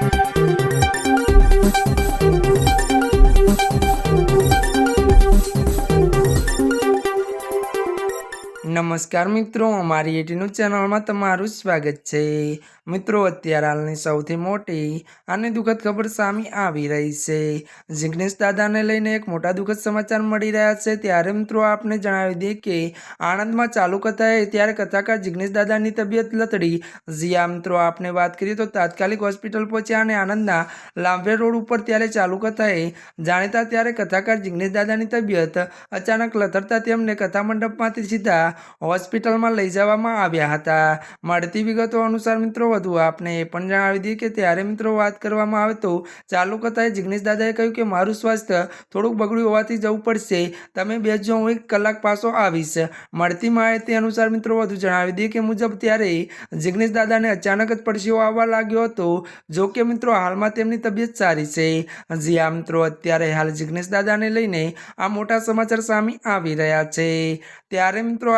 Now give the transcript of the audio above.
Thank you. નમસ્કાર મિત્રો, અમારી એટીનું ચેનલમાં તમારું સ્વાગત છે. મિત્રો, અત્યારે હાલની સૌથી મોટી અને દુઃખદ ખબર સામે આવી રહી છે. જિગ્નેશ દાદાને લઈને એક મોટા દુઃખદ સમાચાર મળી રહ્યા છે. ત્યારે મિત્રો, આપને જણાવી દઈએ કે આણંદમાં ચાલુ કથાએ ત્યારે કથાકાર જિગ્નેશ દાદાની તબિયત લથડી. જ્યાં મિત્રો, આપને વાત કરીએ તો તાત્કાલિક હોસ્પિટલ પહોંચ્યા અને આણંદના લાંભે રોડ ઉપર ત્યારે ચાલુ કથાએ જાણીતા ત્યારે કથાકાર જિગ્નેશ દાદાની તબિયત અચાનક લથડતા તેમને કથા મંડપમાંથી સીધા હોસ્પિટલમાં લઈ જવામાં આવ્યા હતા. મળતી વિગતો અનુસાર મિત્રો, વધુ આપને એ પણ જણાવી દઈએ કે ત્યારે મિત્રો વાત કરવામાં આવે તો ચાલુ કથાએ જિગ્નેશ દાદાએ કહ્યું કે મારું સ્વાસ્થ્ય થોડુંક બગડ્યું હોવાથી જવું પડશે. તમે બેસજો હું એક કલાક પાછો આવીશ. મળતી માહિતી અનુસાર મિત્રો, વધુ જણાવી દઈએ કે મુજબ ત્યારે જિગ્નેશ દાદાને અચાનક જ પડશીઓ આવવા લાગ્યો હતો. જો કે મિત્રો, હાલમાં તેમની તબિયત સારી છે. જી આ મિત્રો, અત્યારે હાલ જિગ્નેશ દાદાને લઈને આ મોટા સમાચાર સામે આવી રહ્યા છે. ત્યારે મિત્રો